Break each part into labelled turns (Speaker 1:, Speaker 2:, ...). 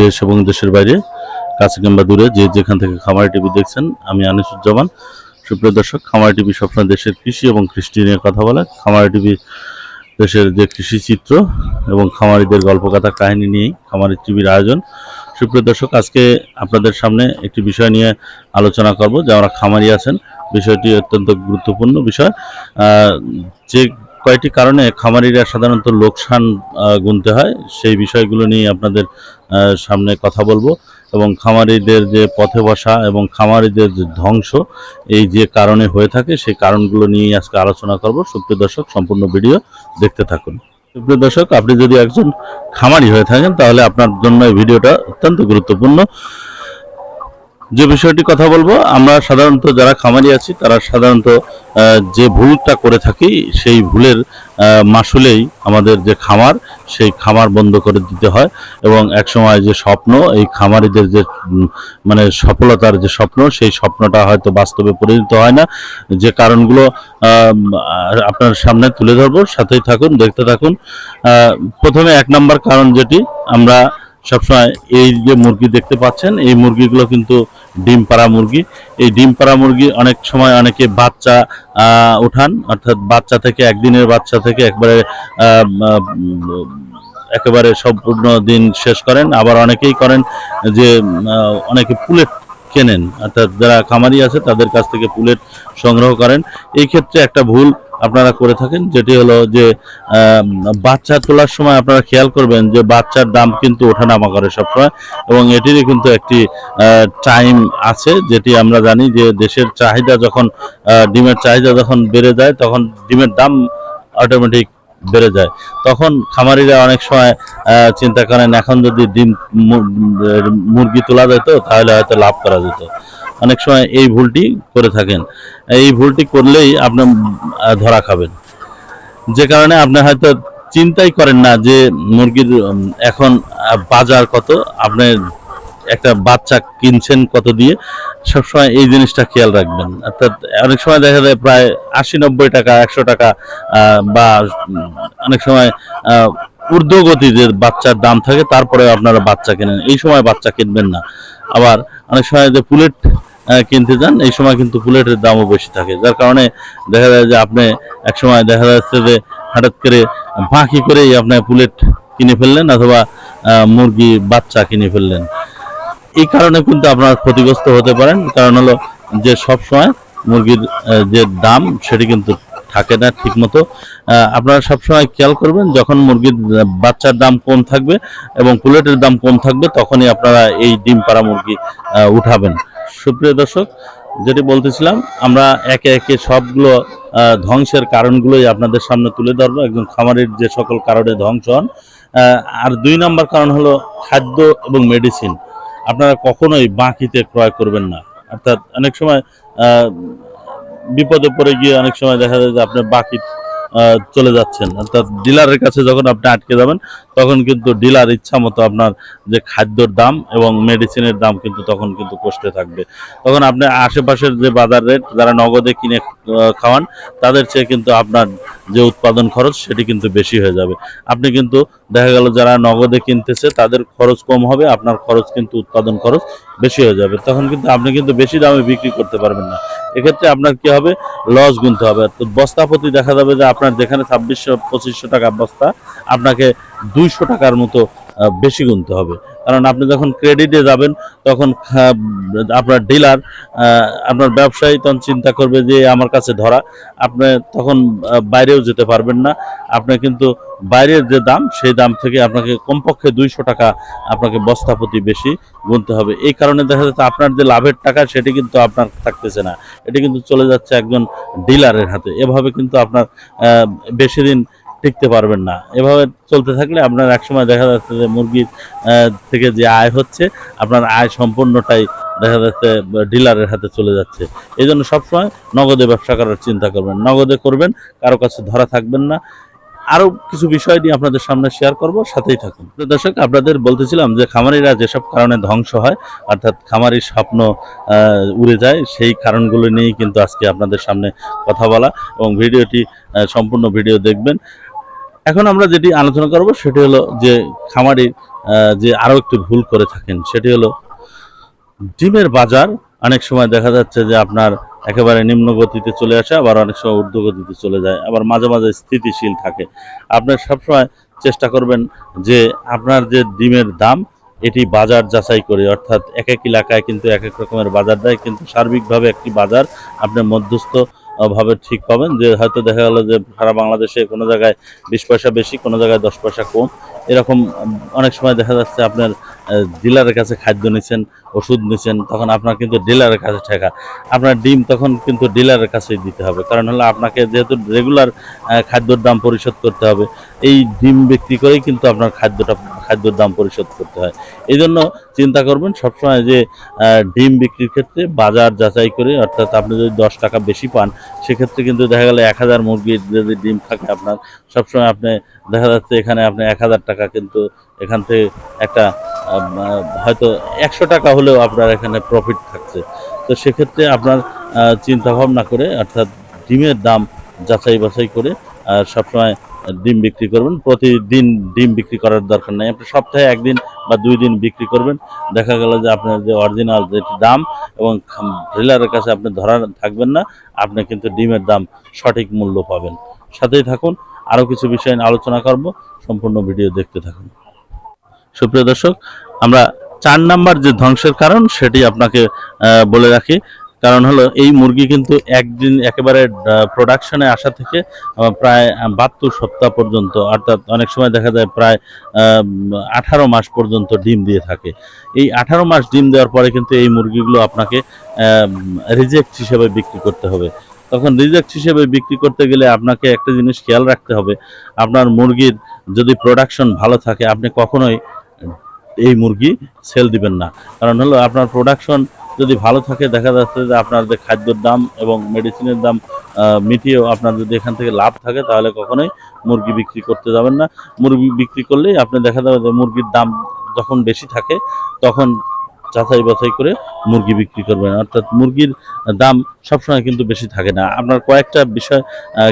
Speaker 1: দেশ এবং দেশের বাইরে, কাছে কিংবা দূরে, যে যেখান থেকে খামারি টিভি দেখছেন, আমি আনিসুজ্জামান। সুপ্রিয় দর্শক, খামারি টিভি সবসময় দেশের কৃষি এবং কৃষ্টি নিয়ে কথা বলে। খামারি টিভি দেশের যে কৃষি চিত্র এবং খামারিদের গল্পকথা কাহিনী নিয়েই খামারি টিভির আয়োজন। সুপ্রিয় দর্শক, আজকে আপনাদের সামনে একটি বিষয় নিয়ে আলোচনা করব, যে আমরা খামারি আছেন। বিষয়টি অত্যন্ত গুরুত্বপূর্ণ বিষয়। যে কয়টি কারণে খামারিরা সাধারণত লোকসান গুনতে হয়। সেই বিষয়গুলো নিয়ে আপনাদের সামনে কথা বলব। এবং খামারিদের যে পথে বসা এবং খামারিদের যে ধ্বংস, এই যে কারণে হয়ে থাকে, সেই কারণগুলো নিয়ে আজকে আলোচনা করব। সুপ্রিয় দর্শক, সম্পূর্ণ ভিডিও দেখতে থাকুন। সুপ্রিয় দর্শক, আপনি যদি একজন খামারি হয়ে থাকেন, তাহলে আপনার জন্য এই ভিডিওটা অত্যন্ত গুরুত্বপূর্ণ। যে বিষয়টি কথা বলব, আমরা সাধারণত যারা খামারি আছি, তারা সাধারণত যে ভুলটা করে থাকি, সেই ভুলের মাসুলেই আমাদের যে খামার, সেই খামার বন্ধ করে দিতে হয় এবং একসময় যে স্বপ্ন, এই খামারিদের যে মানে সফলতার যে স্বপ্ন, সেই স্বপ্নটা হয়তো বাস্তবে পরিণত হয় না। যে কারণগুলো আপনার সামনে তুলে ধরবো, সাথেই থাকুন, দেখতে থাকুন। প্রথমে এক নম্বর কারণ যেটি, আমরা সবসময় এই যে মুরগি দেখতে পাচ্ছেন, এই মুরগিগুলো কিন্তু ডিম পাড়া মুরগি। এই ডিম পাড়া মুরগি অনেক সময় অনেকে বাচ্চা উঠান, অর্থাৎ বাচ্চা থেকে, একদিনের বাচ্চা থেকে একবারে একেবারে সম্পূর্ণ দিন শেষ করেন। আবার অনেকেই করেন যে অনেকে পুলেট কেনেন, অর্থাৎ যারা খামারি আছে তাদের কাছ থেকে পুলেট সংগ্রহ করেন। এই ক্ষেত্রে একটা ভুল আপনারা করে থাকেন, যেটি হলো যে বাচ্চা তোলার সময় আপনারা খেয়াল করবেন যে বাচ্চার দাম কিন্তু ওঠানামা করে সবসময় এবং এটিরই কিন্তু একটি টাইম আছে, যেটি আমরা জানি যে দেশের চাহিদা যখন ডিমের চাহিদা যখন বেড়ে যায়, তখন ডিমের দাম অটোমেটিক বেড়ে যায়। তখন খামারিরা অনেক সময় চিন্তা করেন, এখন যদি ডিম মুরগি তোলা যেত, তাহলে হয়তো লাভ করা যেত। অনেক সময় এই ভুলটি করে থাকেন। এই ভুলটি করলেই আপনার ধরা খাবেন। যে কারণে আপনি হয়তো চিন্তাই করেন না যে মুরগির এখন বাজার কত আপনি একটা বাচ্চা কিনছেন কত দিয়ে সবসময় এই জিনিসটা খেয়াল রাখবেন। অর্থাৎ অনেক সময় দেখা যায় প্রায় আশি নব্বই টাকা একশো টাকা বা অনেক সময় আহ, ঊর্ধ্বগতিতে বাচ্চার দাম থাকে তারপরে আপনারা বাচ্চা কেনেন। এই সময় বাচ্চা কিনবেন না। আবার অনেক সময় যে পুলেট কিনতে যান, এই সময় কিন্তু পুলেটের দামও বেশি থাকে। যার কারণে দেখা যায় যে আপনি এক সময় দেখা যাচ্ছে যে হঠাৎ করে বাঁকি করেই আপনার পুলেট কিনে ফেললেন অথবা মুরগি, বাচ্চা কিনে ফেললেন। এই কারণে কিন্তু আপনার ক্ষতিগ্রস্ত হতে পারেন। কারণ হলো যে সব সময় মুরগির যে দাম সেটি কিন্তু থাকে না ঠিক মতো আপনারা সবসময় খেয়াল করবেন, যখন মুরগির বাচ্চার দাম কম থাকবে এবং পুলেটের দাম কম থাকবে, তখনই আপনারা এই ডিম পাড়া মুরগি উঠাবেন। সুপ্রিয় দর্শক, যেটি বলতেছিলাম, আমরা একে একে সবগুলো ধ্বংসের কারণগুলোই আপনাদের সামনে তুলে ধরবো। একজন খামারের যে সকল কারণে ধ্বংস হন আর দুই নম্বর কারণ হলো খাদ্য এবং মেডিসিন আপনারা কখনোই বাঁকিতে ক্রয় করবেন না। অর্থাৎ অনেক সময় বিপদে পড়ে গিয়ে অনেক সময় দেখা যায় যে আপনার বাকি চলে যাচ্ছেন। অর্থাৎ ডিলারের কাছে যখন আপনি আটকে যাবেন, তখন কিন্তু ডিলার ইচ্ছা মতো আপনার যে খাদ্যর দাম এবং মেডিসিনের দাম কিন্তু তখন কিন্তু কষতে থাকবে। তখন আপনি আশেপাশের যে বাজার রেট যারা নগদে কিনে খাওয়ান, তাদের চেয়ে কিন্তু আপনার যে উৎপাদন খরচ, সেটি কিন্তু বেশি হয়ে যাবে। আপনি কিন্তু দেখা গেল যারা নগদে কিনতেছে, তাদের খরচ কম হবে, আপনার খরচ কিন্তু উৎপাদন খরচ বেশি হয়ে যাবে। তখন কিন্তু আপনি কিন্তু বেশি দামে বিক্রি করতে পারবেন না। এক্ষেত্রে আপনার কি হবে? লস গুনতে হবে। তো বস্তা প্রতি দেখা যাবে যে আপনার যেখানে ছাব্বিশশো, পঁচিশশো টাকা বস্তা, আপনাকে দুইশো টাকার মতো বেশি গুনতে হবে। কারণ আপনি যখন ক্রেডিটে যাবেন, তখন আপনার ডিলার আপনার ব্যবসায়ী তখন চিন্তা করবে যে আমার কাছে ধরা। আপনি তখন বাইরেও যেতে পারবেন না। আপনি কিন্তু বাইরের যে দাম, সেই দাম থেকে আপনাকে কমপক্ষে দুইশো টাকা আপনাকে বস্তা প্রতি বেশি গুনতে হবে। এই কারণে দেখা যাচ্ছে আপনার যে লাভের টাকা, সেটি কিন্তু আপনার থাকতেছে না। এটি কিন্তু চলে যাচ্ছে একজন ডিলারের হাতে। এভাবে কিন্তু আপনার বেশি দিন টিকতে পারবেন না। এভাবে চলতে থাকলে আপনার একসময় দেখা যাচ্ছে যে মুরগির থেকে যে আয় হচ্ছে, আপনার আয় সম্পূর্ণটাই দেখা যাচ্ছে ডিলারের হাতে চলে যাচ্ছে। এই জন্য সবসময় নগদে ব্যবসা করার চিন্তা করবেন। নগদে করবেন, কারও কাছে ধরা থাকবেন না। আরও কিছু বিষয় নিয়ে আপনাদের সামনে শেয়ার করব, সাথেই থাকুন। দর্শক, আপনাদের বলতেছিলাম যে খামারিরা যেসব কারণে ধ্বংস হয়, অর্থাৎ খামারির স্বপ্ন উড়ে যায়, সেই কারণগুলো নিয়েই কিন্তু আজকে আপনাদের সামনে কথা বলা এবং ভিডিওটি সম্পূর্ণ ভিডিও দেখবেন। এখন আমরা যেটি আলোচনা করব সেটি হলো যে খামারি যে আরও একটু ভুল করে থাকেন, সেটি হলো ডিমের বাজার। অনেক সময় দেখা যাচ্ছে যে আপনার একেবারে নিম্ন গতিতে চলে আসে, আবার অনেক সময় ঊর্ধ্ব গতিতে চলে যায়, আবার মাঝে মাঝে স্থিতিশীল থাকে। আপনার সবসময় চেষ্টা করবেন যে আপনার যে ডিমের দাম, এটি বাজার যাচাই করে, অর্থাৎ এক এক এলাকায় কিন্তু এক এক রকমের বাজার দেয়, কিন্তু সার্বিকভাবে একটি বাজার আপনার মধ্যস্থ ভাবে ঠিক পাবেন। যে হয়তো দেখা গেল যে সারা বাংলাদেশে কোনো জায়গায় বিশ পয়সা বেশি, কোনো জায়গায় দশ পয়সা কম। এরকম অনেক সময় দেখা যাচ্ছে আপনার ডিলারের কাছে খাদ্য নিচ্ছেন ওষুধ নিচ্ছেন তখন আপনার কিন্তু ডিলারের কাছে ঠেকা। আপনার ডিম তখন কিন্তু ডিলারের কাছেই দিতে হবে। কারণ হলো আপনাকে যেহেতু রেগুলার খাদ্যর দাম পরিশোধ করতে হবে, এই ডিম বিক্রি করেই কিন্তু আপনার খাদ্যটা খাদ্যর দাম পরিশোধ করতে হয়। এই জন্য চিন্তা করবেন সবসময় যে ডিম বিক্রির ক্ষেত্রে বাজার যাচাই করে অর্থাৎ আপনি যদি দশ টাকা বেশি পান সেক্ষেত্রে কিন্তু দেখা গেলে এক হাজার মুরগির যদি ডিম থাকে আপনার সবসময় আপনি দেখা যাচ্ছে এখানে আপনি এক হাজার টাকা কিন্তু এখান থেকে একটা হয়তো একশো টাকা হলেও আপনার এখানে প্রফিট থাকছে। তো সেক্ষেত্রে আপনার চিন্তা ভাবনা করে অর্থাৎ ডিমের দাম যাচাই বাছাই করে আহ, সবসময় ডিম বিক্রি করবেন। প্রতিদিন ডিম বিক্রি করার দরকার নেই। আপনি সপ্তাহে একদিন বা দুই দিন বিক্রি করবেন। দেখা গেল যে আপনার যে অরিজিনাল যে দাম এবং ড্রিলারের কাছে আপনি ধরা থাকবেন না, আপনি কিন্তু ডিমের দাম সঠিক মূল্য পাবেন। সাথেই থাকুন। আরও কিছু বিষয় নিয়ে আলোচনা করব। সম্পূর্ণ ভিডিও দেখতে থাকুন। সুপ্রিয় দর্শক, আমরা চার নাম্বার যে ধ্বংসের কারণ, সেটি আপনাকে বলে রাখি। কারণ হলো এই মুরগি কিন্তু একদিন একেবারে প্রোডাকশনে আসা থেকে প্রায় বাহাত্তর সপ্তাহ পর্যন্ত, অর্থাৎ অনেক সময় দেখা যায় প্রায় আঠারো মাস পর্যন্ত ডিম দিয়ে থাকে। এই আঠারো মাস ডিম দেওয়ার পরে কিন্তু এই মুরগিগুলো আপনাকে রিজেক্ট হিসেবে বিক্রি করতে হবে। তখন রিজেক্ট হিসেবে বিক্রি করতে গেলে আপনাকে একটা জিনিস খেয়াল রাখতে হবে, আপনার মুরগির যদি প্রোডাকশন ভালো থাকে, আপনি কখনোই এই মুরগি সেল দিবেন না। কারণ হলো আপনার প্রোডাকশন যদি ভালো থাকে, দেখা যাচ্ছে যে আপনাদের খাদ্যর দাম এবং মেডিসিনের দাম মিটিয়েও আপনার যদি এখান থেকে লাভ থাকে, তাহলে কখনোই মুরগি বিক্রি করতে যাবেন না। মুরগি বিক্রি করলেই আপনি দেখা যাবে যে মুরগির দাম যখন বেশি থাকে, তখন যাচাই বাছাই করে মুরগি বিক্রি করবেন। অর্থাৎ মুরগির দাম সবসময় কিন্তু বেশি থাকে না। আপনার কয়েকটা বিষয়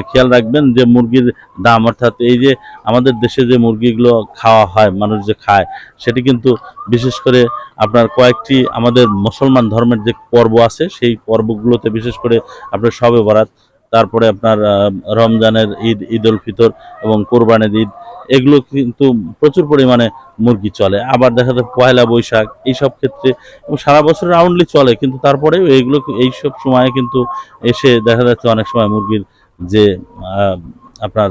Speaker 1: খেয়াল রাখবেন যে মুরগির দাম, অর্থাৎ এই যে আমাদের দেশে যে মুরগিগুলো খাওয়া হয়, মানুষ যে খায়, সেটি কিন্তু বিশেষ করে আপনার কয়েকটি আমাদের মুসলমান ধর্মের যে পর্ব আছে, সেই পর্বগুলোতে বিশেষ করে আপনার সবে বরাত তারপরে আপনার রমজানের ঈদ ঈদ উল ফিতর এবং কোরবানের ঈদ, এগুলো কিন্তু প্রচুর পরিমাণে মুরগি চলে। আবার দেখা যায় পয়লা বৈশাখ, এইসব ক্ষেত্রে এবং সারা বছর রাউন্ডলি চলে, কিন্তু তারপরেও এইগুলো এইসব সময়ে কিন্তু এসে দেখা যাচ্ছে অনেক সময় মুরগির যে আপনার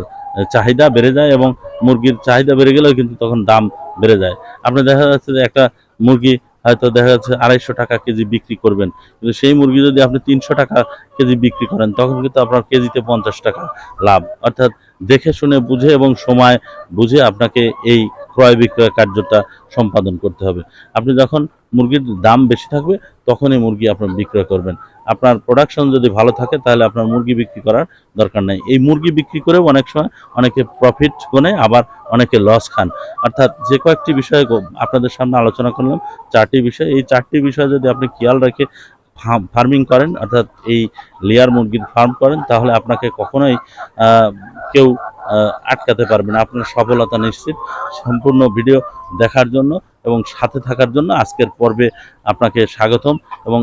Speaker 1: চাহিদা বেড়ে যায় এবং মুরগির চাহিদা বেড়ে গেলেও কিন্তু তখন দাম বেড়ে যায়। আপনার দেখা যাচ্ছে যে একটা মুরগি হয়তো দেখা যাচ্ছে আড়াইশো টাকা কেজি বিক্রি করবেন। কিন্তু সেই মুরগি যদি আপনি তিনশো টাকা কেজি বিক্রি করেন, তখন কিন্তু আপনার কেজিতে পঞ্চাশ টাকা লাভ। অর্থাৎ দেখে শুনে, বুঝে এবং সময় বুঝে আপনাকে এই ক্রয় বিক্রয় কার্যটা সম্পাদন করতে হবে। আপনি যখন মুরগির দাম বেশি থাকবে, তখনই মুরগি আপনার বিক্রয় করবেন। আপনার প্রোডাকশন যদি ভালো থাকে, তাহলে আপনার মুরগি বিক্রি করার দরকার নেই। এই মুরগি বিক্রি করেও অনেক সময় অনেকে প্রফিট কোনে আবার অনেকে লস খান। অর্থাৎ যে কয়েকটি বিষয় আপনাদের সামনে আলোচনা করলাম, চারটি বিষয়। এই চারটি বিষয় যদি আপনি খেয়াল রেখে ফার্মিং করেন, অর্থাৎ এই লেয়ার মুরগির ফার্ম করেন, তাহলে আপনাকে কখনোই কেউ আটকাতে পারবেন। আপনার সফলতা নিশ্চিত। সম্পূর্ণ ভিডিও দেখার জন্য এবং সাথে থাকার জন্য আজকের পর্বে আপনাকে স্বাগতম এবং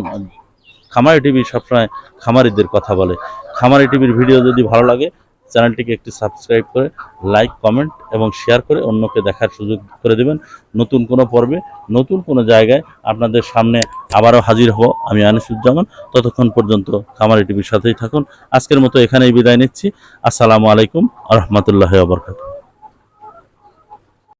Speaker 1: খামারি টিভি সবসময় খামারিদের কথা বলে। খামারি টিভির ভিডিও যদি ভালো লাগে, চ্যানেলটিকে একটি সাবস্ক্রাইব করে, লাইক, কমেন্ট এবং শেয়ার করে অন্যকে দেখার সুযোগ করে দেবেন। নতুন কোনো পর্বে, নতুন কোনো জায়গায় আপনাদের সামনে আবারও হাজির হব আমি আনিসুজ্জামান। ততক্ষণ পর্যন্ত খামারি টিভির সাথেই থাকুন। আজকের মতো এখানেই বিদায় নিচ্ছি। আসসালামু আলাইকুম আ রহমতুল্লাহ